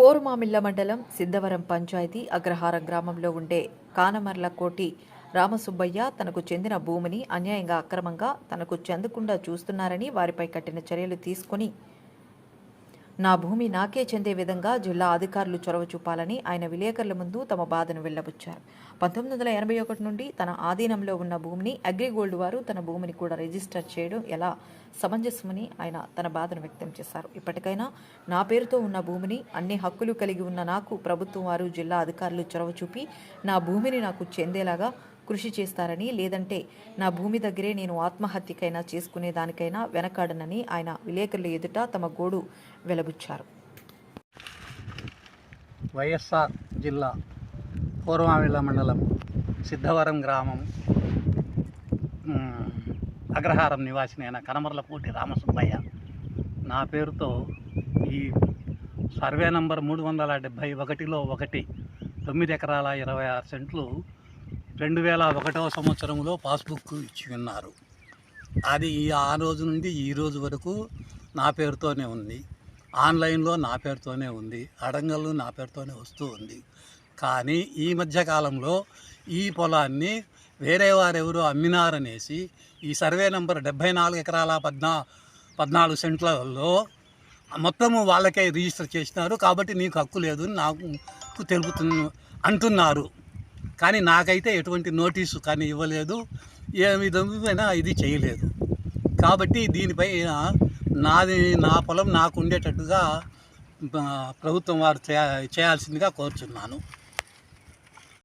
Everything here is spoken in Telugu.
పోరుమామిళ్ళ మండలం సిద్ధవరం పంచాయతీ అగ్రహారం గ్రామంలో ఉండే కానమర్ల కోటి రామసుబ్బయ్య తనకు చెందిన భూమిని అన్యాయంగా అక్రమంగా తనకు చెందకుండా చూస్తున్నారని వారిపై కఠిన చర్యలు తీసుకుని నా భూమి నాకే చెందే విధంగా జిల్లా అధికారులు చొరవ చూపాలని ఆయన విలేకరుల ముందు తమ బాధను వెళ్ళబుచ్చారు పంతొమ్మిది వందల ఎనభై ఒకటి నుండి తన ఆధీనంలో ఉన్న భూమిని అగ్రిగోల్డ్ వారు తన భూమిని కూడా రిజిస్టర్ చేయడం ఎలా సమంజసమని ఆయన తన బాధను వ్యక్తం చేశారు. ఇప్పటికైనా నా పేరుతో ఉన్న భూమిని అన్ని హక్కులు కలిగి ఉన్న నాకు ప్రభుత్వం వారు జిల్లా అధికారులు చొరవ చూపి నా భూమిని నాకు చెందేలాగా కృషి చేస్తారని లేదంటే నా భూమి దగ్గరే నేను ఆత్మహత్యకైనా చేసుకునే దానికైనా వెనకాడనని ఆయన విలేకరుల ఎదుట తమ గోడు వెలబుచ్చారు. వైఎస్ఆర్ జిల్లా పూర్వామిళ్ళ మండలం సిద్ధవరం గ్రామం అగ్రహారం నివాసినైన కనమర్లపూటి రామసుబ్బయ్య. నా పేరుతో ఈ సర్వే నంబర్ మూడు వందల డెబ్భై ఒకటిలో ఒకటి తొమ్మిది ఎకరాల ఇరవై ఆరు సెంట్లు రెండు వేల ఒకటవ సంవత్సరంలో పాస్బుక్ ఇచ్చి ఉన్నారు అది ఈ- ఆ రోజు నుండి ఈ రోజు వరకు నా పేరుతోనే ఉంది. ఆన్లైన్లో నా పేరుతోనే ఉంది. అడంగల్లో నా పేరుతోనే వస్తూ ఉంది. కానీ ఈ మధ్యకాలంలో ఈ పొలాన్ని వేరే వారెవరో అమ్మినారనేసి ఈ సర్వే నెంబర్ డెబ్భై నాలుగు ఎకరాల పద్నా పద్నాలుగు సెంట్లలో మొత్తము వాళ్ళకే రిజిస్టర్ చేసినారు. కాబట్టి నీకు హక్కు లేదు నాకు తెలుపుతు అంటున్నారు. కానీ నాకైతే ఎటువంటి నోటీసు కానీ ఇవ్వలేదు. ఏ విధమైన ఇది చేయలేదు. కాబట్టి దీనిపై నాది నా పొలం నాకు ఉండేటట్టుగా ప్రభుత్వం వారు చేయాల్సిందిగా కోరుచున్నాను.